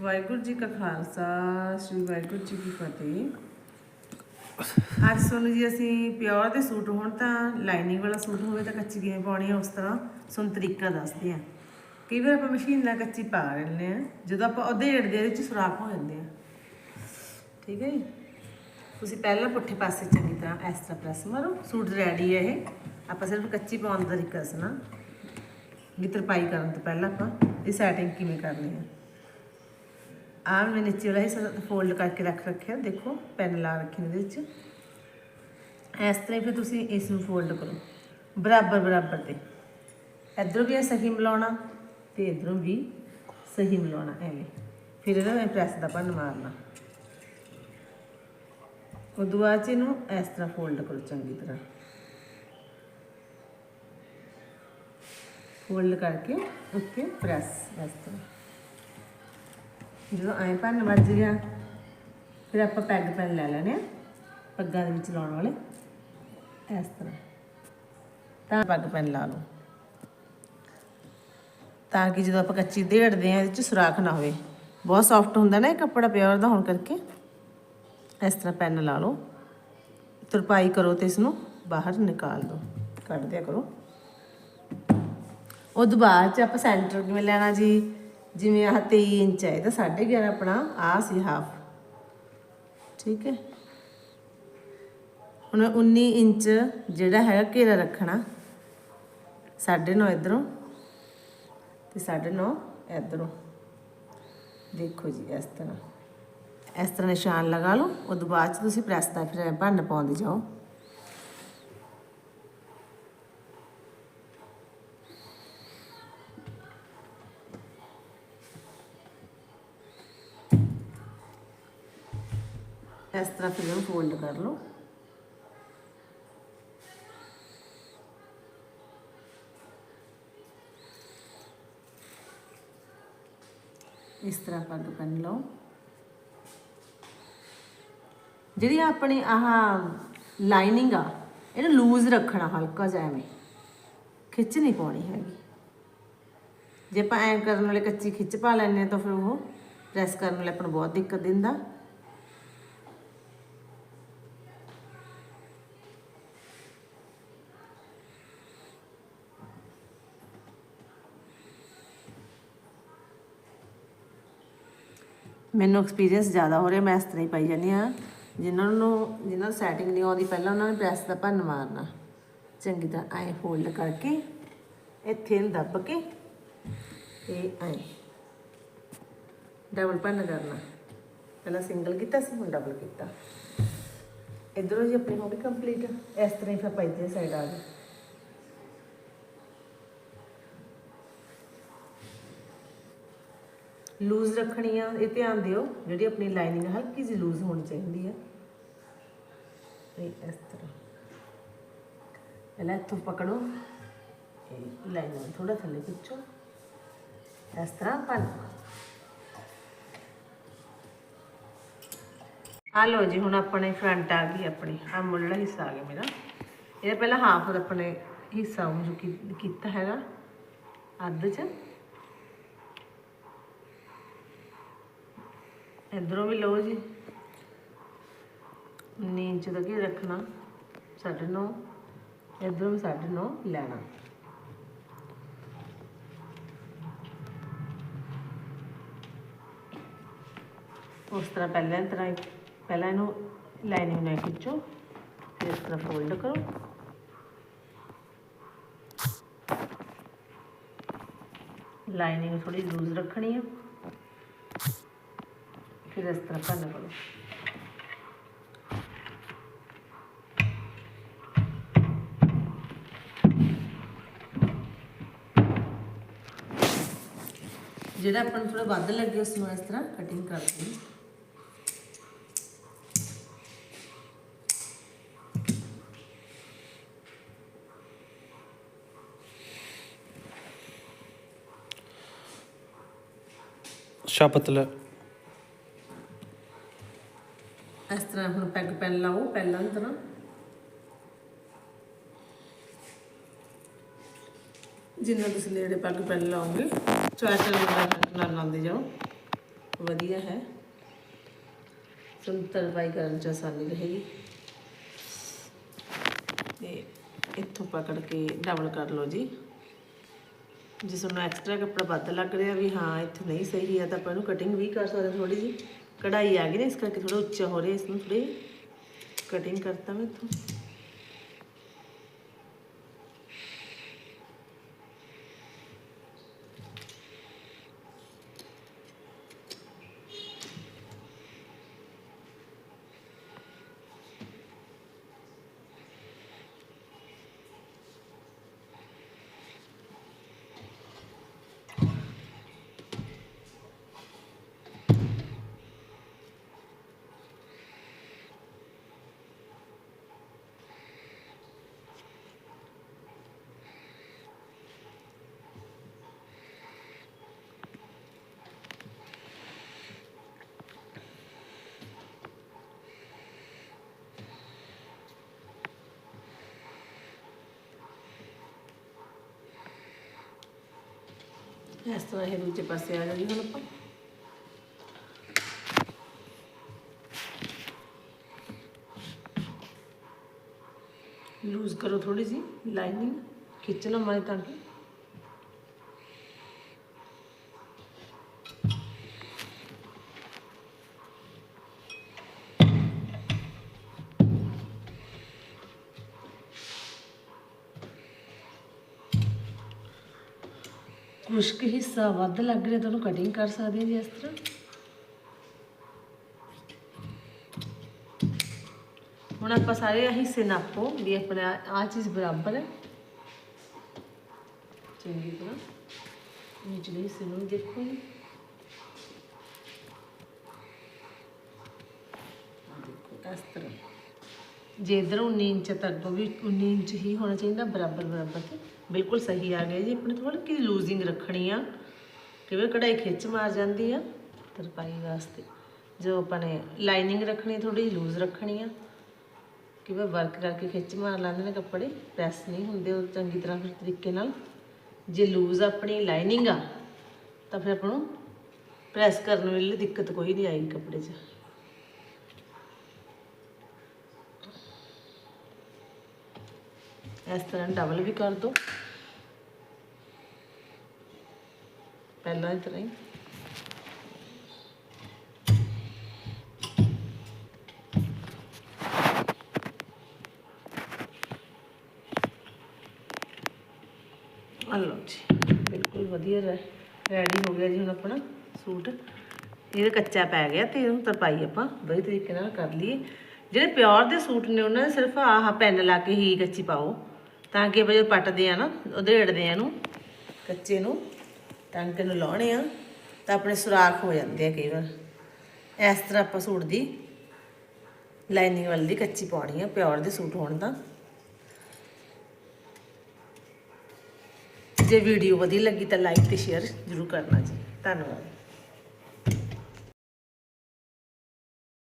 ਵਾਹਿਗੁਰੂ ਜੀ ਕਾ ਖਾਲਸਾ, ਸ੍ਰੀ ਵਾਹਿਗੁਰੂ ਜੀ ਕੀ ਫਤਿਹ। ਅੱਜ ਤੁਹਾਨੂੰ ਜੀ ਅਸੀਂ ਪਿਓਰ ਦੇ ਸੂਟ ਹੋਣ ਤਾਂ ਲਾਈਨਿੰਗ ਵਾਲਾ ਸੂਟ ਹੋਵੇ ਤਾਂ ਕੱਚੀ ਕਿਵੇਂ ਪਾਉਣੀ ਆ ਉਸ ਤਰ੍ਹਾਂ ਤੁਹਾਨੂੰ ਤਰੀਕਾ ਦੱਸਦੇ ਆ ਕਈ ਵਾਰ ਆਪਾਂ ਮਸ਼ੀਨ ਨਾਲ ਕੱਚੀ ਪਾ ਲੈਂਦੇ ਆ ਜਦੋਂ ਆਪਾਂ ਉਧੇੜਦੇ ਦੇ ਵਿੱਚ ਸੁਰਾਖ ਹੋ ਜਾਂਦੇ ਆ ਠੀਕ ਹੈ ਜੀ? ਤੁਸੀਂ ਪਹਿਲਾਂ ਪੁੱਠੇ ਪਾਸੇ ਚੰਗੀ ਤਰ੍ਹਾਂ ਇਸ ਤਰ੍ਹਾਂ ਪ੍ਰੈਸ ਮਾਰੋ, ਸੂਟ ਰੈਡੀ ਹੈ ਇਹ। ਆਪਾਂ ਸਿਰਫ ਕੱਚੀ ਪਾਉਣ ਦਾ ਤਰੀਕਾ ਦੱਸਣਾ। ਵੀ ਤਰਪਾਈ ਕਰਨ ਤੋਂ ਪਹਿਲਾਂ ਆਪਾਂ ਇਹ ਸੈਟਿੰਗ ਕਿਵੇਂ ਕਰਨੀ ਹੈ। ਆਹ ਮੈਂ ਨੀਚੇ ਵਾਲਾ ਹਿੱਸਾ ਫੋਲਡ ਕਰਕੇ ਰੱਖ ਰੱਖਿਆ, ਦੇਖੋ ਪੈਨ ਲਾ ਰੱਖੇ ਨੇ ਇਹਦੇ ਵਿੱਚ। ਇਸ ਤਰ੍ਹਾਂ ਹੀ ਫਿਰ ਤੁਸੀਂ ਇਸ ਨੂੰ ਫੋਲਡ ਕਰੋ। ਬਰਾਬਰ ਬਰਾਬਰ ਤੇ। ਇਧਰੋਂ ਵੀ ਇਹ ਸਹੀ ਮਿਲਾਉਣਾ ਤੇ ਇਧਰੋਂ ਵੀ ਸਹੀ ਮਿਲਾਉਣਾ, ਐਵੇਂ। ਫਿਰ ਇਹਦਾ ਮੈਂ ਪ੍ਰੈਸ ਦਾ ਭੰਨ ਮਾਰਨਾ। ਉਦੋਂ ਬਾਅਦ 'ਚ ਇਹਨੂੰ ਇਸ ਤਰ੍ਹਾਂ ਫੋਲਡ ਕਰੋ, ਚੰਗੀ ਤਰ੍ਹਾਂ। ਫੋਲਡ ਕਰਕੇ ਉੱਤੇ ਪ੍ਰੈਸ ਇਸ ਤਰ੍ਹਾਂ। ਜਦੋਂ ਐਂ ਭੰਨ ਵੱਜ ਗਿਆ, ਫਿਰ ਆਪਾਂ ਪੈਗ ਪੈਨ ਲੈ ਲੈਣੇ ਆ, ਪੱਗਾਂ ਦੇ ਵਿੱਚ ਲਾਉਣ ਵਾਲੇ। ਇਸ ਤਰ੍ਹਾਂ। ਤਾਂ ਪੈਗ ਪੈਨ ਲਾ ਲਓ। ਤਾਂ ਕਿ ਜਦੋਂ ਆਪਾਂ ਕੱਚੀ ਦੇੜਦੇ ਆ ਇਹਦੇ ਚ ਸੁਰਾਖ ਨਾ ਹੋਵੇ। ਬਹੁਤ ਸੌਫਟ ਹੁੰਦਾ ਨਾ ਇਹ ਕੱਪੜਾ ਪਿਓਰ ਦਾ ਹੋਣ ਕਰਕੇ। ਇਸ ਤਰ੍ਹਾਂ ਪੈਨ ਲਾ ਲਓ। ਤਰਪਾਈ ਕਰੋ ਤੇ ਇਸ ਨੂੰ ਬਾਹਰ ਨਿਕਾਲ ਦਿਓ। ਕੱਢ ਦਿਆ ਕਰੋ। ਉਹ ਦੁਬਾਰਾ ਚ ਆਪਾਂ ਸੈਂਟਰ ਕਿਵੇਂ ਲੈਣਾ ਜੀ? ਜਿਵੇਂ ਆਹ 23 ਇੰਚ ਹੈ ਤਾਂ 11.5 ਆਪਣਾ ਆ ਸੀ ਹਾਫ ਠੀਕ ਹੈ? ਹੁਣ 19 ਇੰਚ ਜਿਹੜਾ ਹੈਗਾ ਘੇਰਾ ਰੱਖਣਾ 9.5 ਇਧਰੋਂ ਤੇ 9.5 ਇਧਰੋਂ। ਦੇਖੋ ਜੀ ਇਸ ਤਰ੍ਹਾਂ। ਇਸ ਤਰ੍ਹਾਂ ਨਿਸ਼ਾਨ ਲਗਾ ਲਓ, ਉਦੋਂ ਬਾਅਦ ਚ ਤੁਸੀਂ ਪ੍ਰੈਸ ਦਾ ਫਿਰ ਭੰਨ ਪਾਉਂਦੇ ਜਾਓ। ਇਸ ਤਰ੍ਹਾਂ ਫਿਰ ਇਹਨੂੰ ਫੋਲਡ ਕਰ ਲਓ। ਇਸ ਤਰ੍ਹਾਂ ਪੱਗ ਬੰਨ ਲਓ। ਜਿਹੜੀ ਆਪਣੀ ਆਹ ਲਾਈਨਿੰਗ ਆ, ਇਹਨੂੰ ਲੂਜ਼ ਰੱਖਣਾ ਹਲਕਾ ਜਿਹਾ ਐਵੇਂ। ਖਿੱਚ ਨਹੀਂ ਪਾਉਣੀ ਹੈਗੀ। ਜੇ ਆਪਾਂ ਐਂ ਕਰਨ ਵਾਲੇ ਕੱਚੀ ਖਿੱਚ ਪਾ ਲੈਂਦੇ ਹਾਂ ਤਾਂ ਫਿਰ ਉਹ ਪ੍ਰੈਸ ਕਰਨ ਵਾਲੇ ਆਪਾਂ ਨੂੰ ਬਹੁਤ ਦਿੱਕਤ ਦਿੰਦਾ। ਮੈਨੂੰ ਐਕਸਪੀਰੀਅੰਸ ਜ਼ਿਆਦਾ ਹੋ ਰਿਹਾ, ਮੈਂ ਇਸ ਤਰ੍ਹਾਂ ਹੀ ਪਾਈ ਜਾਂਦੀ ਆ ਜਿਨ੍ਹਾਂ ਨੂੰ ਜਿਨ੍ਹਾਂ ਨੂੰ ਸੈਟਿੰਗ ਨਹੀਂ ਆਉਂਦੀ, ਪਹਿਲਾਂ ਉਹਨਾਂ ਨੇ ਪ੍ਰੈਸ ਦਾ ਭੰਨ ਮਾਰਨਾ। ਚੰਗੀ ਤਰ੍ਹਾਂ ਐ ਫੋਲਡ ਕਰਕੇ, ਇੱਥੇ ਨੂੰ ਦੱਬ ਕੇ, ਤੇ ਐ। ਡਬਲ ਭੰਨ ਕਰਨਾ। ਪਹਿਲਾਂ ਸਿੰਗਲ ਕੀਤਾ ਸੀ, ਹੁਣ ਡਬਲ ਕੀਤਾ। ਇਧਰੋਂ ਜੀ ਆਪਣੀ ਹੋ ਗਈ ਕੰਪਲੀਟ ਇਸ ਤਰ੍ਹਾਂ ਹੀ ਫਿਰ ਪਾਈ ਤੇ ਸਾਈਡ ਆ ਗਈ ਲੂਜ਼ ਰੱਖਣੀ ਆ, ਇਹ ਧਿਆਨ ਦਿਓ, ਜਿਹੜੀ ਆਪਣੀ ਲਾਈਨਿੰਗ ਹਲਕੀ ਜਿਹੀ ਲੂਜ਼ ਹੋਣੀ ਚਾਹੀਦੀ ਆ। ਇਹ ਇਸ ਤਰ੍ਹਾਂ। ਪਹਿਲਾਂ ਇੱਥੋਂ ਪਕੜੋ, ਇਹ ਲਾਈਨਿੰਗ ਥੋੜਾ ਥੱਲੇ ਖਿੱਚੋ। ਇਸ ਤਰ੍ਹਾਂ ਪਾ ਆ ਲੋ ਜੀ, ਹੁਣ ਆਪਣੇ ਫਰੰਟ ਆ ਗਈ ਆਪਣੀ। ਆ ਮੁੱਢਲਾ ਹਿੱਸਾ ਆ ਗਿਆ ਮੇਰਾ। ਇਹ ਪਹਿਲਾਂ ਹਾਫ ਆਪਣੇ ਹਿੱਸਾ ਉਹ ਜੋ ਕੀ- ਕੀਤਾ ਹੈਗਾ। ਅੱਧ ਚ। ਇਧਰੋਂ ਵੀ ਲਓ ਜੀ। 19 ਇੰਚ ਦਾ ਘੇਰ ਰੱਖਣਾ। ਸਾਢੇ ਨੌ। ਇਧਰੋਂ ਵੀ ਸਾਢੇ ਨੌ ਲੈਣਾ। ਉਸ ਤਰ੍ਹਾਂ ਪਹਿਲਾਂ ਤਰ੍ਹਾਂ ਪਹਿਲਾਂ ਇਹਨੂੰ ਲਾਈਨਿੰਗ ਨਾਲ ਖਿੱਚੋ, ਫਿਰ ਇਸ ਤਰ੍ਹਾਂ ਫੋਲਡ ਕਰੋ। ਲਾਈਨਿੰਗ ਥੋੜੀ ਲੂਜ਼ ਰੱਖਣੀ ਹੈ ਫਿਰ ਇਸ ਤਰ੍ਹਾਂ ਭੰਨ ਕਰੋ ਜਿਹੜਾ ਆਪਾਂ ਨੂੰ ਥੋੜਾ ਵੱਧ ਲੱਗੇ ਉਸ ਨੂੰ ਇਸ ਤਰ੍ਹਾਂ ਕਟਿੰਗ ਕਰ ਦਿਓ ਅੱਛਾ ਇਸ ਤਰ੍ਹਾਂ ਹੁਣ ਪੈਗ ਪੈਨ ਲਾਓ, ਪਹਿਲਾਂ ਦੀ ਤਰ੍ਹਾਂ। ਜਿੰਨਾ ਤੁਸੀਂ ਨੇੜੇ ਪੈਗ ਪੈਨ ਲਾਓਗੇ ਚਾਰ ਚਾਰ ਨਾਲ ਲਾਉਂਦੇ ਜਾਓ। ਵਧੀਆ ਹੈ। ਤੁਹਾਨੂੰ ਤਰਪਾਈ ਕਰਨ ਚ ਆਸਾਨੀ ਰਹੇਗੀ। ਤੇ ਇੱਥੋਂ ਪਕੜ ਕੇ ਡਬਲ ਕਰ ਲਓ ਜੀ। ਜੇ ਤੁਹਾਨੂੰ ਐਕਸਟਰਾ ਕੱਪੜਾ ਵੱਧ ਲੱਗ ਰਿਹਾ ਵੀ ਹਾਂ, ਇੱਥੇ ਨਹੀਂ ਸਹੀ ਹੈ, ਤਾਂ ਆਪਾਂ ਇਹਨੂੰ ਕਟਿੰਗ ਵੀ ਕਰ ਸਕਦੇ ਥੋੜੀ ਜੀ ਕਢਾਈ ਆ ਗਈ ਨਾ, ਇਸ ਕਰਕੇ ਥੋੜਾ ਉੱਚਾ ਹੋ ਰਿਹਾ, ਇਸ ਨੂੰ ਥੋੜੀ ਕਟਿੰਗ ਕਰਤਾ ਮੈਂ ਇੱਥੋਂ। ਇਸ ਤਰ੍ਹਾਂ ਇਹ ਦੂਜੇ ਪਾਸੇ ਆ ਜਾਊਗੀ ਹੁਣ ਆਪਾਂ। ਲੂਜ਼ ਕਰੋ ਥੋੜੀ ਜੀ ਲਾਈਨਿੰਗ ਖਿੱਚ ਲਓ ਮਾਰੇ ਤਾਂ ਕਿ ਕੁਛ ਕੁ ਹਿੱਸਾ ਵੱਧ ਲੱਗ ਰਿਹਾ, ਤੁਹਾਨੂੰ ਕਟਿੰਗ ਕਰ ਸਕਦੇ ਹਾਂ ਜੀ ਇਸ ਤਰ੍ਹਾਂ। ਹੁਣ ਆਪਾਂ ਸਾਰੇ ਹਿੱਸੇ ਨਾਪੋ ਵੀ ਆਪਣਾ ਆ ਚੀਜ਼ ਬਰਾਬਰ ਹੈ। ਚੰਗੀ ਤਰ੍ਹਾਂ। ਨੀਚਲੇ ਹਿੱਸੇ ਨੂੰ ਦੇਖੋ ਜੀ ਆਹ ਦੇਖੋ ਇਸ ਤਰ੍ਹਾਂ ਜੇ ਇਧਰ 19 ਇੰਚ ਤੱਕ ਤੋਂ ਵੀ 19 ਇੰਚ ਹੀ ਹੋਣਾ ਚਾਹੀਦਾ, ਬਰਾਬਰ ਬਰਾਬਰ ਤੇ ਬਿਲਕੁਲ ਸਹੀ ਆ ਗਿਆ ਜੀ। ਆਪਣੇ ਤੋਂ ਕਿ ਲੂਜ਼ਿੰਗ ਰੱਖਣੀ ਆ ਕਿਵੇਂ ਕਢਾਈ ਖਿੱਚ ਮਾਰ ਜਾਂਦੀ ਆ ਤਰਪਾਈ ਵਾਸਤੇ। ਜੋ ਆਪਾਂ ਨੇ ਲਾਈਨਿੰਗ ਰੱਖਣੀ ਥੋੜੀ ਲੂਜ਼ ਰੱਖਣੀ ਆ ਕਿਵੇਂ ਵਰਕ ਕਰਕੇ ਖਿੱਚ ਮਾਰ ਲੈਂਦੇ ਨੇ ਕੱਪੜੇ ਪ੍ਰੈਸ ਨਹੀਂ ਹੁੰਦੇ ਉਹ ਚੰਗੀ ਤਰ੍ਹਾਂ ਫਿਰ ਤਰੀਕੇ ਨਾਲ। ਜੇ ਲੂਜ਼ ਆਪਣੀ ਲਾਈਨਿੰਗ ਆ, ਤਾਂ ਫਿਰ ਆਪਾਂ ਨੂੰ ਪ੍ਰੈਸ ਕਰਨ ਵੇਲੇ ਦਿੱਕਤ ਕੋਈ ਨਹੀਂ ਆਏਗੀ ਕੱਪੜੇ 'ਚ। ਇਸ ਤਰ੍ਹਾਂ ਡਬਲ ਵੀ ਕਰ ਦੋ। ਪਹਿਲਾਂ ਇਸ ਤਰ੍ਹਾਂ ਹੀ। ਲਓ ਜੀ, ਬਿਲਕੁਲ ਵਧੀਆ ਰੈਡੀ ਹੋ ਗਿਆ ਜੀ ਹੁਣ ਆਪਣਾ ਸੂਟ। ਇਹ ਕੱਚਾ ਪੈ ਗਿਆ ਤੇ ਇਹਨੂੰ ਤਰਪਾਈ ਆਪਾਂ ਵਧੀਆ ਤਰੀਕੇ ਨਾਲ ਕਰ ਲਈਏ। ਜਿਹੜੇ ਪਿਓਰ ਦੇ ਸੂਟ ਨੇ ਉਹਨਾਂ ਨੇ ਸਿਰਫ ਆਹ ਪੈਨ ਲਾ ਕੇ ਹੀ ਕੱਚੀ ਪਾਓ। ਤਾਂ ਕਿ ਜਦੋਂ ਪੱਟਦੇ ਆ ਨਾ, ਉਧੇੜਦੇ ਆ ਇਹਨੂੰ, ਕੱਚੇ ਨੂੰ ਟਾਂਕੇ ਨੂੰ ਲਾਉਣੇ ਆ, ਤਾਂ ਆਪਣੇ ਸੁਰਾਖ ਹੋ ਜਾਂਦੇ ਆ ਕਈ ਵਾਰ। ਇਸ ਤਰ੍ਹਾਂ ਆਪਾਂ ਸੂਟ ਦੀ ਲਾਈਨਿੰਗ ਵਾਲੀ ਦੀ ਕੱਚੀ ਪਾਉਣੀ ਆ, ਪਿਓਰ ਦੇ ਸੂਟ ਹੋਣ ਤਾਂ। ਜੇ ਵੀਡੀਓ ਵਧੀਆ ਲੱਗੀ ਤਾਂ ਲਾਈਕ ਤੇ ਸ਼ੇਅਰ ਜ਼ਰੂਰ ਕਰਨਾ ਜੀ। ਧੰਨਵਾਦ।